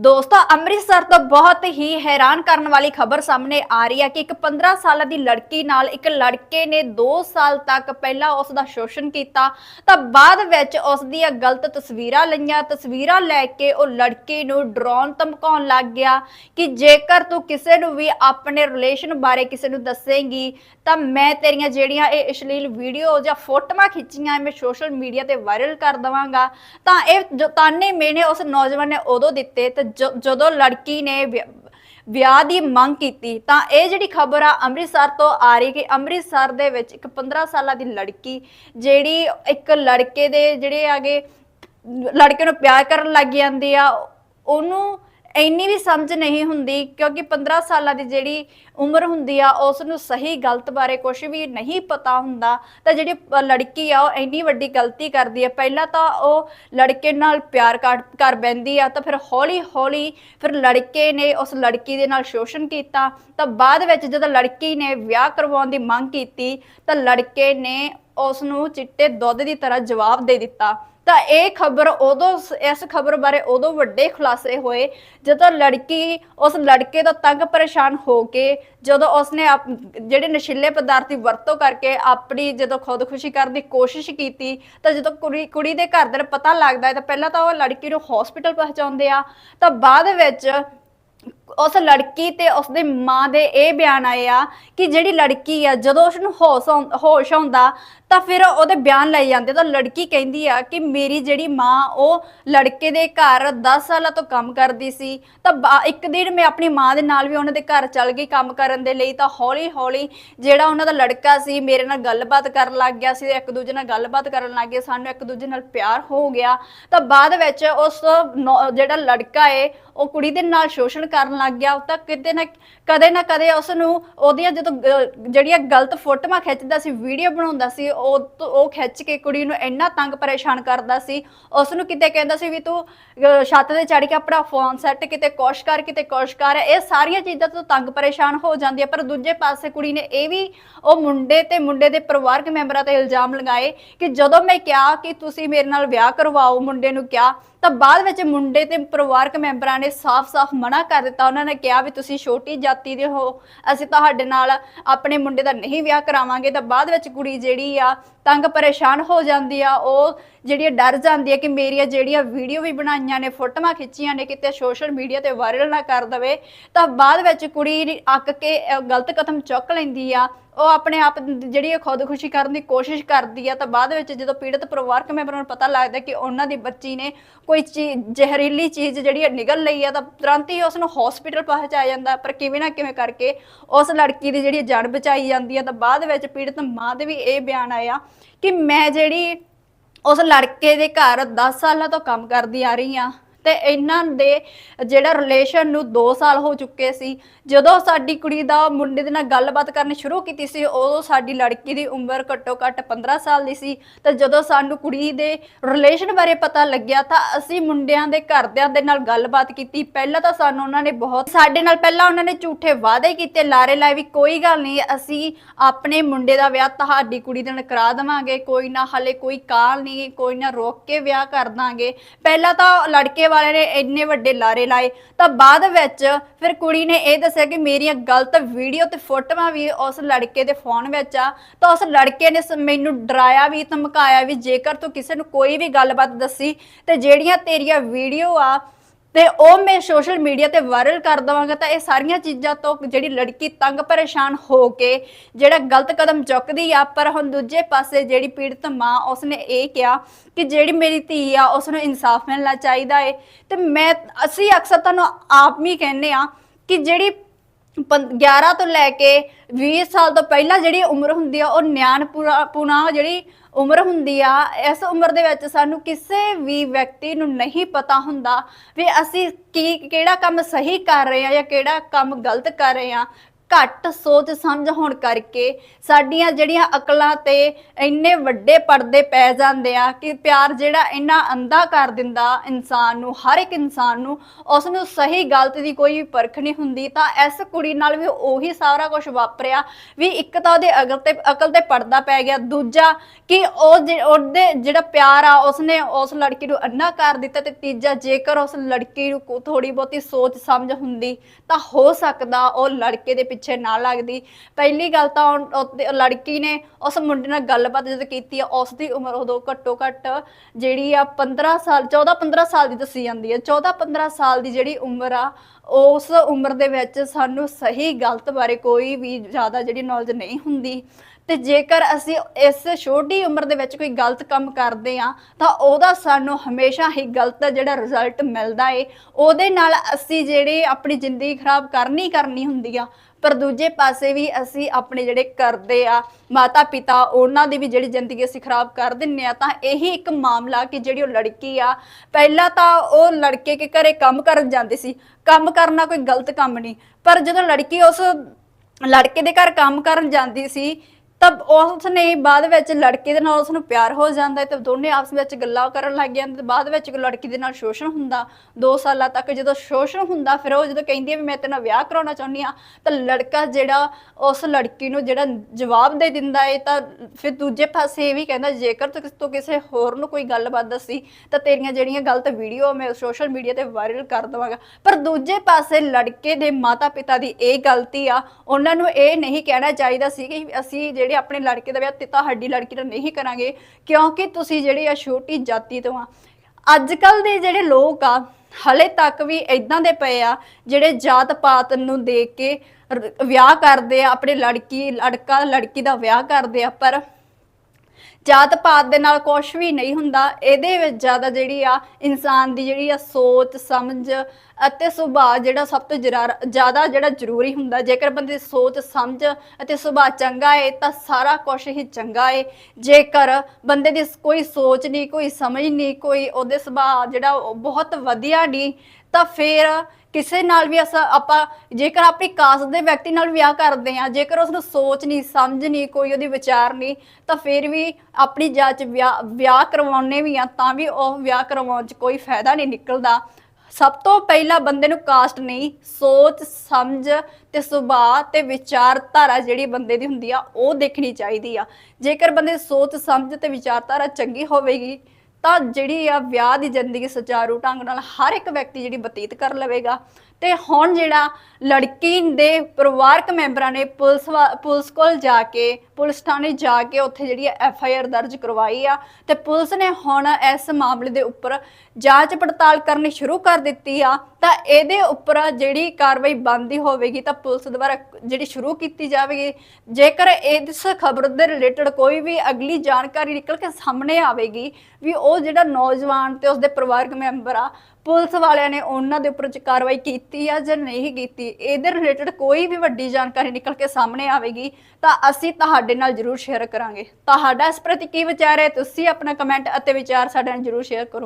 ਦੋਸਤੋ, ਅੰਮ੍ਰਿਤਸਰ ਤੋਂ ਬਹੁਤ ਹੀ ਹੈਰਾਨ ਕਰਨ ਵਾਲੀ ਖਬਰ ਸਾਹਮਣੇ ਆ ਰਹੀ ਹੈ ਕਿ ਇੱਕ 15 ਸਾਲਾਂ ਦੀ ਲੜਕੀ ਨਾਲ ਇੱਕ ਲੜਕੇ ਨੇ 2 ਸਾਲ ਤੱਕ ਪਹਿਲਾਂ ਉਸ ਦਾ ਸ਼ੋਸ਼ਣ ਕੀਤਾ, ਤਾਂ ਬਾਅਦ ਵਿੱਚ ਉਸ ਦੀਆਂ ਗਲਤ ਤਸਵੀਰਾਂ ਲਈਆਂ। ਤਸਵੀਰਾਂ ਲੈ ਕੇ ਉਹ ਲੜਕੀ ਨੂੰ ਡਰਾਉਣ ਧਮਕਾਉਣ ਲੱਗ ਗਿਆ ਕਿ ਜੇਕਰ ਤੂੰ ਕਿਸੇ ਨੂੰ ਵੀ ਆਪਣੇ ਰਿਲੇਸ਼ਨ ਬਾਰੇ ਕਿਸੇ ਨੂੰ ਦੱਸੇਂਗੀ, ਤਾਂ ਮੈਂ ਤੇਰੀਆਂ ਜਿਹੜੀਆਂ ਇਹ ਅਸ਼ਲੀਲ ਵੀਡੀਓ ਜਾਂ ਫੋਟੋਆਂ ਖਿੱਚੀਆਂ ਮੈਂ ਸੋਸ਼ਲ ਮੀਡੀਆ ਤੇ ਵਾਇਰਲ ਕਰ ਦਵਾਂਗਾ। ਤਾਂ ਇਹ ਜੋ ਤਾਨੇ ਮੇਨੇ ਉਸ ਨੌਜਵਾਨ ਨੇ ਉਦੋਂ ਦਿੱਤੇ, ਤੇ ਜਦੋਂ ਲੜਕੀ ਨੇ ਵਿ- ਵਿਆਹ ਦੀ ਮੰਗ ਕੀਤੀ ਤਾਂ ਇਹ ਜਿਹੜੀ ਖਬਰ ਆ ਅੰਮ੍ਰਿਤਸਰ ਤੋਂ ਆ ਰਹੀ ਕਿ ਅੰਮ੍ਰਿਤਸਰ ਦੇ ਵਿੱਚ ਇੱਕ 15 ਸਾਲਾਂ ਦੀ ਲੜਕੀ ਜਿਹੜੀ ਇੱਕ ਲੜਕੇ ਦੇ ਜਿਹੜੇ ਆਗੇ ਲੜਕੇ ਨੂੰ ਪਿਆਰ ਕਰਨ ਲੱਗ ਜਾਂਦੀ ਆ, ਉਹਨੂੰ ਇੰਨੀ ਵੀ ਸਮਝ ਨਹੀਂ ਹੁੰਦੀ, ਕਿਉਂਕਿ 15 ਸਾਲਾਂ ਦੀ ਜਿਹੜੀ ਉਮਰ ਹੁੰਦੀ ਆ ਉਸ ਨੂੰ ਸਹੀ ਗਲਤ ਬਾਰੇ ਕੁਝ ਵੀ ਨਹੀਂ ਪਤਾ ਹੁੰਦਾ। ਤਾਂ ਜਿਹੜੀ ਲੜਕੀ ਆ, ਉਹ ਇੰਨੀ ਵੱਡੀ ਗਲਤੀ ਕਰਦੀ ਆ, ਪਹਿਲਾਂ ਤਾਂ ਉਹ ਲੜਕੇ ਨਾਲ ਪਿਆਰ ਕਰ ਕਰ ਬੈਂਦੀ ਆ, ਤਾਂ ਫਿਰ ਹੌਲੀ ਹੌਲੀ ਫਿਰ ਲੜਕੇ ਨੇ ਉਸ ਲੜਕੀ ਦੇ ਨਾਲ ਸ਼ੋਸ਼ਣ ਕੀਤਾ। ਤਾਂ ਬਾਅਦ ਵਿੱਚ ਜਦੋਂ ਲੜਕੀ ਨੇ ਵਿਆਹ ਕਰਵਾਉਣ ਦੀ ਮੰਗ ਕੀਤੀ, ਤਾਂ ਲੜਕੇ ਨੇ ਉਸ ਨੂੰ ਚਿੱਟੇ ਦੁੱਧ ਦੀ ਤਰ੍ਹਾਂ ਜਵਾਬ ਦੇ ਦਿੱਤਾ। ਤਾਂ ਇਹ ਖਬਰ ਉਦੋਂ ਇਸ ਖਬਰ ਬਾਰੇ ਉਦੋਂ ਵੱਡੇ ਖੁਲਾਸੇ ਹੋਏ ਜਦੋਂ ਲੜਕੀ, ਉਸ ਲੜਕੇ ਤੋਂ ਤੰਗ ਪਰੇਸ਼ਾਨ ਹੋ ਕੇ ਜਦੋਂ ਉਸਨੇ ਜਿਹੜੇ ਨਸ਼ੀਲੇ ਪਦਾਰਥ ਦੀ ਵਰਤੋਂ ਕਰਕੇ ਆਪਣੀ ਜਦੋਂ ਖੁਦਕੁਸ਼ੀ ਕਰਨ ਦੀ ਕੋਸ਼ਿਸ਼ ਕੀਤੀ, ਤਾਂ ਜਦੋਂ ਕੁੜੀ ਕੁੜੀ ਦੇ ਘਰ ਦੇ ਪਤਾ ਲੱਗਦਾ ਹੈ ਤਾਂ ਪਹਿਲਾਂ ਤਾਂ ਉਹ ਲੜਕੀ ਨੂੰ ਹਸਪੀਟਲ ਪਹੁੰਚਾਉਂਦੇ ਆ। ਤਾਂ ਬਾਅਦ ਵਿੱਚ ਉਸ ਲੜਕੀ ਤੇ ਉਸਦੇ ਮਾਂ ਦੇ ਇਹ ਬਿਆਨ ਆਏ ਆ ਕਿ ਜਿਹੜੀ ਲੜਕੀ ਆ, ਜਦੋਂ ਉਸ ਨੂੰ ਹੋਸ਼ ਆਉਂ- ਹੋਸ਼ ਆਉਂਦਾ ਤਾਂ ਫਿਰ ਉਹਦੇ ਬਿਆਨ ਲਏ ਜਾਂਦੇ ਤਾਂ ਲੜਕੀ ਕਹਿੰਦੀ ਆ ਕਿ ਮੇਰੀ ਜਿਹੜੀ ਮਾਂ, ਉਹ ਲੜਕੇ ਦੇ ਘਰ 10 ਸਾਲਾਂ ਤੋਂ ਕੰਮ ਕਰਦੀ ਸੀ। ਤਾਂ ਬਾ- ਇੱਕ ਦਿਨ ਮੈਂ ਆਪਣੀ ਮਾਂ ਦੇ ਨਾਲ ਵੀ ਉਹਨਾਂ ਦੇ ਘਰ ਚੱਲ ਗਈ ਕੰਮ ਕਰਨ ਦੇ ਲਈ। ਤਾਂ ਹੌਲੀ ਹੌਲੀ ਜਿਹੜਾ ਉਹਨਾਂ ਦਾ ਲੜਕਾ ਸੀ, ਮੇਰੇ ਨਾਲ ਗੱਲਬਾਤ ਕਰਨ ਲੱਗ ਗਿਆ ਸੀ, ਇੱਕ ਦੂਜੇ ਨਾਲ ਗੱਲਬਾਤ ਕਰਨ ਲੱਗ ਗਏ ਸਾਨੂੰ ਇੱਕ ਦੂਜੇ ਨਾਲ ਪਿਆਰ ਹੋ ਗਿਆ। ਤਾਂ ਬਾਅਦ ਵਿੱਚ ਉਸ ਨੌ- ਜਿਹੜਾ ਲੜਕਾ ਏ, ਉਹ ਕੁੜੀ ਦੇ ਨਾਲ ਸ਼ੋਸ਼ਣ ਕਰਨ ਲੱਗ ਗਿਆ ਤਾਂ ਕਿਤੇ ਨਾ ਕਦੇ ਨਾ ਕਦੇ ਉਸ ਨੂੰ ਉਹਦੀਆਂ ਜਦੋਂ ਗ- ਜਿਹੜੀਆਂ ਗਲਤ ਫੋਟੋਆਂ ਖਿੱਚਦਾ ਸੀ ਵੀਡੀਓ ਬਣਾਉਂਦਾ ਸੀ ਉਹ ਤੋਂ- ਉਹ ਖਿੱਚ ਕੇ ਕੁੜੀ ਨੂੰ ਇੰਨਾ ਤੰਗ ਪਰੇਸ਼ਾਨ ਕਰਦਾ ਸੀ ਉਸ ਨੂੰ ਕਿਤੇ ਕਹਿੰਦਾ ਸੀ ਵੀ ਤੂੰ ਅਹ, ਛੱਤ ਤੇ ਚੜ ਕੇ ਆਪਣਾ ਫੋਨ ਸੈੱਟ ਕਿਤੇ ਕੋਸ਼ ਕਰ ਕਿਤੇ ਕੋਸ਼ ਕਰ ਇਹ ਸਾਰੀਆਂ ਚੀਜ਼ਾਂ ਤੋਂ ਤੰਗ ਪਰੇਸ਼ਾਨ ਹੋ ਜਾਂਦੀ ਹੈ ਪਰ ਦੂਜੇ ਪਾਸੇ ਕੁੜੀ ਨੇ ਇਹ ਵੀ ਉਹ ਮੁੰਡੇ ਤੇ ਮੁੰਡੇ ਦੇ ਪਰਿਵਾਰਕ ਮੈਂਬਰਾਂ ਤੇ ਇਲਜ਼ਾਮ ਲਗਾਏ ਕਿ ਜਦੋਂ ਮੈਂ ਕਿਹਾ ਕਿ ਤੁਸੀਂ ਮੇਰੇ ਨਾਲ ਵਿਆਹ ਕਰਵਾਓ ਮੁੰਡੇ ਨੂੰ ਕਿਹਾ ਤਾਂ ਬਾਅਦ ਵਿੱਚ ਮੁੰਡੇ ਤੇ ਪਰਿਵਾਰਕ ਮੈਂਬਰਾਂ ਨੇ ਸਾਫ਼-ਸਾਫ਼ ਮਨਾ ਕਰ ਦਿੱਤਾ। ਉਹਨਾਂ ਨੇ ਕਿਹਾ ਵੀ ਤੁਸੀਂ ਛੋਟੀ ਜਾਤੀ ਦੇ ਹੋ, ਅਸੀਂ ਤੁਹਾਡੇ ਨਾਲ ਆਪਣੇ ਮੁੰਡੇ ਦਾ ਨਹੀਂ ਵਿਆਹ ਕਰਾਵਾਂਗੇ। ਤਾਂ ਬਾਅਦ ਵਿੱਚ ਕੁੜੀ ਜਿਹੜੀ ਆ, ਤੰਗ ਪਰੇਸ਼ਾਨ ਹੋ ਜਾਂਦੀ ਆ। ਉਹ ਜਿਹੜੀ ਡਰ ਜਾਂਦੀ ਆ ਕਿ ਮੇਰੀਆਂ ਜਿਹੜੀਆਂ ਵੀਡੀਓ ਵੀ ਬਣਾਈਆਂ ਨੇ, ਫੋਟੋਆਂ ਖਿੱਚੀਆਂ ਨੇ, ਕਿਤੇ ਸੋਸ਼ਲ ਮੀਡੀਆ ਤੇ ਵਾਇਰਲ ਨਾ ਕਰ ਦਵੇ। ਤਾਂ ਬਾਅਦ ਵਿੱਚ ਕੁੜੀ ਅੱਕ ਕੇ ਗਲਤ ਕਦਮ ਚੁੱਕ ਲੈਂਦੀ ਆ। ਉਹ ਆਪਣੇ ਆਪ ਜਿਹੜੀ ਖੁਦਕੁਸ਼ੀ ਕਰਨ ਦੀ ਕੋਸ਼ਿਸ਼ ਕਰਦੀ ਆ। ਤਾਂ ਬਾਅਦ ਵਿੱਚ ਜਦੋਂ ਪੀੜਤ ਪਰਿਵਾਰਕ ਮੈਂਬਰਾਂ ਨੂੰ ਪਤਾ ਲੱਗਦਾ ਕਿ ਉਹਨਾਂ ਦੀ ਬੱਚੀ ਨੇ ਕੋਈ ਚੀਜ਼ ਜ਼ਹਿਰੀਲੀ ਚੀਜ਼ ਜਿਹੜੀ ਆ ਨਿਗਲ ਲਈ ਆ ਤਾਂ ਤੁਰੰਤ ਹੀ ਉਸ ਨੂੰ ਹਸਪੀਟਲ ਪਹੁੰਚਾਇਆ ਜਾਂਦਾ। ਪਰ ਕਿਵੇਂ ਨਾ ਕਿਵੇਂ ਕਰਕੇ ਉਸ ਲੜਕੀ ਦੀ ਜਿਹੜੀ ਜਾਨ ਬਚਾਈ ਜਾਂਦੀ ਆ ਤਾਂ ਬਾਅਦ ਵਿੱਚ ਪੀੜਤ ਮਾਂ ਦੇ ਵੀ ਇਹ ਬਿਆਨ ਆਇਆ ਕਿ ਮੈਂ ਜਿਹੜੀ ਉਸ ਲੜਕੇ ਦੇ ਘਰ 10 ਸਾਲਾਂ ਤੋਂ ਕੰਮ ਕਰਦੀ ਆ ਰਹੀ ਆ ਤੇ ਇਹਨਾਂ ਦੇ ਜਿਹੜਾ ਰਿਲੇਸ਼ਨ ਨੂੰ 2 ਸਾਲ ਹੋ ਚੁੱਕੇ ਸੀ, ਜਦੋਂ ਸਾਡੀ ਕੁੜੀ ਦਾ ਮੁੰਡੇ ਦੇ ਨਾਲ ਗੱਲਬਾਤ ਕਰਨੀ ਸ਼ੁਰੂ ਕੀਤੀ ਸੀ, ਉਦੋਂ ਸਾਡੀ ਲੜਕੀ ਦੀ ਉਮਰ ਘੱਟੋ ਘੱਟ 15 ਸਾਲ ਦੀ ਸੀ, ਤਾਂ ਜਦੋਂ ਸਾਨੂੰ ਕੁੜੀ ਦੇ ਰਿਲੇਸ਼ਨ ਬਾਰੇ ਪਤਾ ਲੱਗਿਆ ਤਾਂ ਅਸੀਂ ਮੁੰਡਿਆਂ ਦੇ ਘਰਦਿਆਂ ਦੇ ਨਾਲ ਗੱਲਬਾਤ ਕੀਤੀ। ਪਹਿਲਾਂ ਤਾਂ ਸਾਨੂੰ ਉਹਨਾਂ ਨੇ ਬਹੁਤ, ਸਾਡੇ ਨਾਲ ਪਹਿਲਾਂ ਉਹਨਾਂ ਨੇ ਝੂਠੇ ਵਾਅਦੇ ਕੀਤੇ, ਲਾਰੇ ਲਾਏ ਵੀ ਕੋਈ ਗੱਲ ਨਹੀਂ, ਅਸੀਂ ਆਪਣੇ ਮੁੰਡੇ ਦਾ ਵਿਆਹ ਤੁਹਾਡੀ ਕੁੜੀ ਦੇ ਨਾਲ ਕਰਾ ਦੇਵਾਂਗੇ, ਕੋਈ ਨਾ ਹਲੇ ਕੋਈ ਕਾਲ ਨਹੀਂ, ਕੋਈ ਨਾ ਰੋਕ ਕੇ ਵਿਆਹ ਕਰ ਦਾਂਗੇ। ਪਹਿਲਾਂ ਤਾਂ ਲੜਕੇ ਵਾਲੇ ਨੇ ਇੰਨੇ ਵੱਡੇ ਲਾਰੇ ਲਾਏ, ਤਾਂ ਬਾਅਦ ਵਿੱਚ ਫਿਰ ਕੁੜੀ ਨੇ ਇਹ ਦੱਸਿਆ ਕਿ ਮੇਰੀਆਂ ਗਲਤ ਵੀਡੀਓ ਤੇ ਫੋਟੋਆਂ ਵੀ ਉਸ ਲੜਕੇ ਦੇ ਫੋਨ ਵਿੱਚ ਆ, ਤਾਂ ਉਸ ਲੜਕੇ ਨੇ ਮੈਨੂੰ ਡਰਾਇਆ ਵੀ, ਧਮਕਾਇਆ ਵੀ, ਜੇਕਰ ਤੂੰ ਕਿਸੇ ਨੂੰ ਕੋਈ ਵੀ ਗੱਲਬਾਤ ਦੱਸੀ ਤੇ ਜਿਹੜੀਆਂ ਤੇਰੀਆਂ ਵੀਡੀਓ ਆ ਤੇ ਉਹ ਮੈਂ ਸੋਸ਼ਲ ਮੀਡੀਆ ਤੇ ਵਾਇਰਲ ਕਰ ਦਵਾਂਗਾ ਤਾਂ ਇਹ ਸਾਰੀਆਂ ਚੀਜ਼ਾਂ ਤੋਂ ਜਿਹੜੀ ਲੜਕੀ ਤੰਗ ਪਰੇਸ਼ਾਨ ਹੋ ਕੇ ਜਿਹੜਾ ਗਲਤ ਕਦਮ ਚੁੱਕਦੀ ਆ, ਪਰ ਹੁਣ ਦੂਜੇ ਪਾਸੇ ਜਿਹੜੀ ਪੀੜਤ ਮਾਂ, ਉਸਨੇ ਇਹ ਕਿਹਾ ਕਿ ਜਿਹੜੀ ਮੇਰੀ ਧੀ ਆ ਉਸ ਨੂੰ ਇਨਸਾਫ ਮਿਲਣਾ ਚਾਹੀਦਾ ਏ। ਤੇ ਮੈਂ, ਅਸੀਂ ਅਕਸਰ ਤੁਹਾਨੂੰ ਆਪ ਵੀ ਕਹਿੰਦੇ ਆ ਕਿ ਜਿਹੜੀ 11 ਤੋਂ ਲੈ ਕੇ 20 ਸਾਲ ਤੋਂ ਪਹਿਲਾਂ ਜਿਹੜੀ ਉਮਰ ਹੁੰਦੀ ਆ, ਉਹ ਨਿਆਣ ਪੂਰਾ ਜਿਹੜੀ ਉਮਰ ਹੁੰਦੀ ਆ, ਇਸ ਉਮਰ ਦੇ ਵਿੱਚ ਸਾਨੂੰ ਕਿਸੇ ਵੀ ਵਿਅਕਤੀ ਨੂੰ ਨਹੀਂ ਪਤਾ ਹੁੰਦਾ ਵੀ ਅਸੀਂ ਕੀ, ਕਿਹੜਾ ਕੰਮ ਸਹੀ ਕਰ ਰਹੇ ਆ ਜਾਂ ਕਿਹੜਾ ਕੰਮ ਗਲਤ ਕਰ ਰਹੇ ਆ। ਘੱਟ ਸੋਚ ਸਮਝ ਹੋਣ ਕਰਕੇ ਸਾਡੀਆਂ ਜਿਹੜੀਆਂ ਅਕਲਾਂ ਤੇ ਇੰਨੇ ਵੱਡੇ ਪਰਦੇ ਪੈ ਜਾਂਦੇ ਆ ਕਿ ਪਿਆਰ ਜਿਹੜਾ ਇੰਨਾ ਅੰਧਾ ਕਰ ਦਿੰਦਾ ਇਨਸਾਨ ਨੂੰ, ਹਰ ਇੱਕ ਇਨਸਾਨ ਨੂੰ ਉਸ ਨੂੰ ਸਹੀ ਗਲਤ ਦੀ ਕੋਈ ਪਰਖ ਨਹੀਂ ਹੁੰਦੀ, ਤਾਂ ਇਸ ਕੁੜੀ ਨਾਲ ਵੀ ਉਹੀ ਸਾਰਾ ਕੁਝ ਵਾਪਰਿਆ। ਵੀ ਇੱਕ ਤਾਂ ਉਹਦੇ ਅਕਲ ਤੇ ਅਕਲ ਤੇ ਪਰਦਾ ਪੈ ਗਿਆ, ਦੂਜਾ ਕਿ ਉਹ ਜਿ- ਉਹਦੇ ਜਿਹੜਾ ਪਿਆਰ ਆ, ਉਸਨੇ ਉਸ ਲੜਕੀ ਨੂੰ ਅੰਨਾ ਕਰ ਦਿੱਤਾ ਤੇ ਤੀਜਾ ਜੇਕਰ ਉਸ ਲੜਕੀ ਨੂੰ ਥੋੜੀ ਬਹੁਤੀ ਸੋਚ ਸਮਝ ਹੁੰਦੀ, ਤਾਂ ਹੋ ਸਕਦਾ ਉਹ ਲੜਕੇ ਦੇ ਪਿੱਛੇ ਪਿੱਛੇ ਨਾ ਲੱਗਦੀ। ਪਹਿਲੀ ਗੱਲ ਤਾਂ ਉਹ- ਉਹ ਲੜਕੀ ਨੇ ਉਸ ਮੁੰਡੇ ਨਾਲ ਗੱਲਬਾਤ ਜਦੋਂ ਕੀਤੀ ਆ, ਉਸ ਦੀ ਉਮਰ ਉਦੋਂ ਘੱਟੋ ਘੱਟ ਜਿਹੜੀ ਆ 15 ਸਾਲ 14 15 ਸਾਲ ਦੀ ਦੱਸੀ ਜਾਂਦੀ ਹੈ 14 15 ਸਾਲ ਦੀ ਜਿਹੜੀ ਉਮਰ ਆ, ਉਸ ਉਮਰ ਦੇ ਵਿੱਚ ਸਾਨੂੰ ਸਹੀ ਗਲਤ ਬਾਰੇ ਕੋਈ ਵੀ ਜ਼ਿਆਦਾ ਜਿਹੜੀ ਨੌਲੇਜ ਨਹੀਂ ਹੁੰਦੀ। ਤੇ ਜੇਕਰ ਅਸੀਂ ਇਸ ਛੋਟੀ ਉਮਰ ਦੇ ਵਿੱਚ ਕੋਈ ਗਲਤ ਕੰਮ ਕਰਦੇ ਆ, ਤਾਂ ਉਹਦਾ ਸਾਨੂੰ ਹਮੇਸ਼ਾ ਹੀ ਗਲਤ ਜਿਹੜਾ ਰਿਜ਼ਲਟ ਮਿਲਦਾ ਏ। ਉਹਦੇ ਨਾਲ ਅਸੀਂ ਜਿਹੜੇ ਆਪਣੀ ਜ਼ਿੰਦਗੀ ਖਰਾਬ ਕਰਨੀ ਕਰਨੀ ਹੁੰਦੀ ਆ ਪਰ ਦੂਜੇ ਪਾਸੇ ਵੀ ਅਸੀਂ ਆਪਣੇ ਜਿਹੜੇ ਕਰਦੇ ਆ ਮਾਤਾ ਪਿਤਾ, ਉਹਨਾਂ ਦੀ ਵੀ ਜਿਹੜੀ ਜ਼ਿੰਦਗੀ ਅਸੀਂ ਖਰਾਬ ਕਰ ਦਿੰਨੇ ਆ, ਤਾਂ ਇਹੀ ਇੱਕ ਮਾਮਲਾ ਕਿ ਜਿਹੜੀ ਉਹ ਲੜਕੀ ਆ, ਪਹਿਲਾਂ ਤਾਂ ਉਹ ਲੜਕੇ ਕੇ ਘਰੇ ਕੰਮ ਕਰਨ ਜਾਂਦੀ ਸੀ, ਕੰਮ ਕਰਨਾ ਕੋਈ ਗਲਤ ਕੰਮ ਨਹੀਂ, ਪਰ ਜਦੋਂ ਲੜਕੀ ਉਸ ਲੜਕੇ ਦੇ ਘਰ ਕੰਮ ਕਰਨ ਜਾਂਦੀ ਸੀ ਤਾਂ ਉਸ ਨੇ ਬਾਅਦ ਵਿੱਚ ਲੜਕੇ ਦੇ ਨਾਲ ਉਸ ਨੂੰ ਪਿਆਰ ਹੋ ਜਾਂਦਾ ਹੈ ਤੇ ਦੋਨੇ ਆਪਸ ਵਿੱਚ ਗੱਲਾਂ ਕਰਨ ਲੱਗ ਜਾਂਦੇ ਤੇ ਬਾਅਦ ਵਿੱਚ ਲੜਕੀ ਦੇ ਨਾਲ ਸ਼ੋਸ਼ਣ ਹੁੰਦਾ। 2 ਸਾਲਾਂ ਤੱਕ ਜਦੋਂ ਸ਼ੋਸ਼ਣ ਹੁੰਦਾ, ਫਿਰ ਉਹ ਜਦੋਂ ਕਹਿੰਦੀ ਹੈ ਵੀ ਮੈਂ ਤੇਰੇ ਨਾਲ ਵਿਆਹ ਕਰਾਉਣਾ ਚਾਹੁੰਦੀ ਆ ਤਾਂ ਲੜਕਾ ਜਿਹੜਾ ਉਸ ਲੜਕੀ ਨੂੰ ਜਿਹੜਾ ਜਵਾਬ ਦੇ ਦਿੰਦਾ ਹੈ, ਤਾਂ ਫਿਰ ਦੂਜੇ ਪਾਸੇ ਇਹ ਵੀ ਕਹਿੰਦਾ, ਜੇਕਰ ਤੂੰ ਤੋਂ ਕਿਸੇ ਹੋਰ ਨੂੰ ਕੋਈ ਗੱਲਬਾਤ ਦੱਸੀ, ਤਾਂ ਤੇਰੀਆਂ ਜਿਹੜੀਆਂ ਗਲਤ ਵੀਡੀਓ ਮੈਂ ਸੋਸ਼ਲ ਮੀਡੀਆ ਤੇ ਵਾਇਰਲ ਕਰ ਦਵਾਂਗਾ। ਪਰ ਦੂਜੇ ਪਾਸੇ ਲੜਕੇ ਦੇ ਮਾਤਾ ਪਿਤਾ ਦੀ ਇਹ ਗਲਤੀ ਆ, ਉਹਨਾਂ ਨੂੰ ਇਹ ਨਹੀਂ ਕਹਿਣਾ ਚਾਹੀਦਾ ਸੀ ਕਿ ਅਸੀਂ ਜਿਹੜੇ ਆਪਣੇ ਲੜਕੇ ਦਾ ਵਿਆਹ ਤੇ ਤੁਹਾਡੀ ਲੜਕੀ ਨਾਲ ਨਹੀਂ ਕਰਾਂਗੇ, ਕਿਉਂਕਿ ਤੁਸੀਂ ਜਿਹੜੇ ਆ ਛੋਟੀ ਜਾਤੀ ਤੋਂ ਆ। ਅੱਜ ਕੱਲ ਦੇ ਜਿਹੜੇ ਲੋਕ ਆ, ਹਲੇ ਤੱਕ ਵੀ ਇਦਾਂ ਦੇ ਪਏ ਆ, ਜਿਹੜੇ ਜਾਤ ਪਾਤ ਨੂੰ ਦੇਖ ਕੇ ਵਿਆਹ ਕਰਦੇ ਆ, ਆਪਣੇ ਲੜਕੀ, ਲੜਕਾ, ਲੜਕੀ ਦਾ ਵਿਆਹ ਕਰਦੇ ਆ, ਪਰ ਜਾਤ ਪਾਤ ਦੇ ਨਾਲ ਕੁਝ ਵੀ ਨਹੀਂ ਹੁੰਦਾ, ਇਹਦੇ ਵਿੱਚ ਜ਼ਿਆਦਾ ਜਿਹੜੀ ਆ ਇਨਸਾਨ ਦੀ ਜਿਹੜੀ ਆ ਸੋਚ, ਸਮਝ ਅਤੇ ਸੁਭਾਅ ਜਿਹੜਾ ਸਭ ਤੋਂ ਜਰਾ- ਜ਼ਿਆਦਾ ਜਿਹੜਾ ਜ਼ਰੂਰੀ ਹੁੰਦਾ, ਜੇਕਰ ਬੰਦੇ ਦੀ ਸੋਚ, ਸਮਝ ਅਤੇ ਸੁਭਾਅ ਚੰਗਾ ਹੈ ਤਾਂ ਸਾਰਾ ਕੁਝ ਹੀ ਚੰਗਾ ਹੈ ਜੇਕਰ ਬੰਦੇ ਦੀ ਕੋਈ ਸੋਚ ਨਹੀਂ, ਕੋਈ ਸਮਝ ਨਹੀਂ, ਕੋਈ ਉਹਦੇ ਸੁਭਾਅ ਜਿਹੜਾ ਉਹ ਬਹੁਤ ਵਧੀਆ ਨਹੀਂ, ਤਾਂ ਫਿਰ ਕਿਸੇ ਨਾਲ ਵੀ ਅਸਾਂ ਆਪਾਂ ਜੇਕਰ ਆਪਣੀ ਕਾਸਟ ਦੇ ਵਿਅਕਤੀ ਨਾਲ ਵਿਆਹ ਕਰਦੇ ਆ ਜੇਕਰ ਉਸ ਨੂੰ ਸੋਚ ਨਹੀਂ, ਸਮਝ ਨਹੀਂ, ਕੋਈ ਉਹਦੀ ਵਿਚਾਰ ਨਹੀਂ, ਤਾਂ ਫਿਰ ਵੀ ਆਪਣੀ ਜਾਤ ਵਿਆਹ ਵਿਆਹ ਕਰਵਾਉਣੇ ਵੀ ਆ ਤਾਂ ਵੀ ਉਹ ਵਿਆਹ ਕਰਵਾਉਣ 'ਚ ਕੋਈ ਫਾਇਦਾ ਨਹੀਂ ਨਿਕਲਦਾ। ਸਭ ਤੋਂ ਪਹਿਲਾਂ ਬੰਦੇ ਨੂੰ ਕਾਸਟ ਨਹੀਂ, ਸੋਚ, ਸਮਝ ਤੇ ਸੁਭਾਅ ਤੇ ਵਿਚਾਰਧਾਰਾ ਜਿਹੜੀ ਬੰਦੇ ਦੀ ਹੁੰਦੀ ਆ, ਉਹ ਦੇਖਣੀ ਚਾਹੀਦੀ ਆ। ਜੇਕਰ ਬੰਦੇ ਸੋਚ, ਸਮਝ ਤੇ ਵਿਚਾਰਧਾਰਾ ਚੰਗੀ ਹੋਵੇਗੀ ਤਾਂ ਜਿਹੜੀ ਆ ਵਿਆਹ ਦੀ ਜ਼ਿੰਦਗੀ ਸੁਚਾਰੂ ਢੰਗ ਨਾਲ ਹਰ ਇੱਕ ਵਿਅਕਤੀ ਜਿਹੜੀ ਬਤੀਤ ਕਰ ਲਵੇਗਾ। ਤੇ ਹੁਣ ਜਿਹੜਾ ਲੜਕੀ ਦੇ ਪਰਿਵਾਰਕ ਮੈਂਬਰਾਂ ਨੇ ਪੁਲਿਸ ਵਾ- ਪੁਲਿਸ ਕੋਲ ਜਾ ਕੇ ਪੁਲਿਸ ਥਾਣੇ ਜਾ ਕੇ ਉੱਥੇ ਜਿਹੜੀ ਐਫ ਆਈ ਆਰ ਦਰਜ ਕਰਵਾਈ ਆ ਤੇ ਪੁਲਿਸ ਨੇ ਹੁਣ ਇਸ ਮਾਮਲੇ ਦੇ ਉੱਪਰ ਜਾਂਚ ਪੜਤਾਲ ਕਰਨੀ ਸ਼ੁਰੂ ਕਰ ਦਿੱਤੀ ਆ। ਤਾਂ ਇਹਦੇ ਉੱਪਰ ਜਿਹੜੀ ਕਾਰਵਾਈ ਬੰਦੀ ਹੋਵੇਗੀ ਤਾਂ ਪੁਲਿਸ ਦੁਆਰਾ ਜਿਹੜੀ ਸ਼ੁਰੂ ਕੀਤੀ ਜਾਵੇਗੀ। ਜੇਕਰ ਇਸ ਖਬਰ ਦੇ ਰਿਲੇਟਡ ਕੋਈ ਵੀ ਅਗਲੀ ਜਾਣਕਾਰੀ ਨਿਕਲ ਕੇ ਸਾਹਮਣੇ ਆਵੇਗੀ ਵੀ ਉਹ ਜਿਹੜਾ ਨੌਜਵਾਨ ਤੇ ਉਸਦੇ ਪਰਿਵਾਰਕ ਮੈਂਬਰ ਆ, ਪੁਲਿਸ ਵਾਲਿਆਂ ਨੇ ਉਹਨਾਂ ਦੇ ਉੱਪਰ ਕਾਰਵਾਈ ਕੀਤੀ ਆ ਜਾਂ ਨਹੀਂ ਕੀਤੀ, ਇਹਦੇ ਰਿਲੇਟਡ ਕੋਈ ਵੀ ਵੱਡੀ ਜਾਣਕਾਰੀ ਨਿਕਲ ਕੇ ਸਾਹਮਣੇ ਆਵੇਗੀ। ਤਾਂ ਅਸੀਂ ਤੁਹਾਡੇ ਤੁਹਾਡੇ ਨਾਲ ਜਰੂਰ ਸ਼ੇਅਰ ਕਰਾਂਗੇ। ਤੁਹਾਡਾ ਇਸ ਪ੍ਰਤੀ ਕੀ ਵਿਚਾਰ ਹੈ? ਤੁਸੀਂ ਆਪਣਾ ਕਮੈਂਟ ਅਤੇ ਵਿਚਾਰ ਸਾਡੇ ਨਾਲ ਜਰੂਰ ਸ਼ੇਅਰ ਕਰੋ।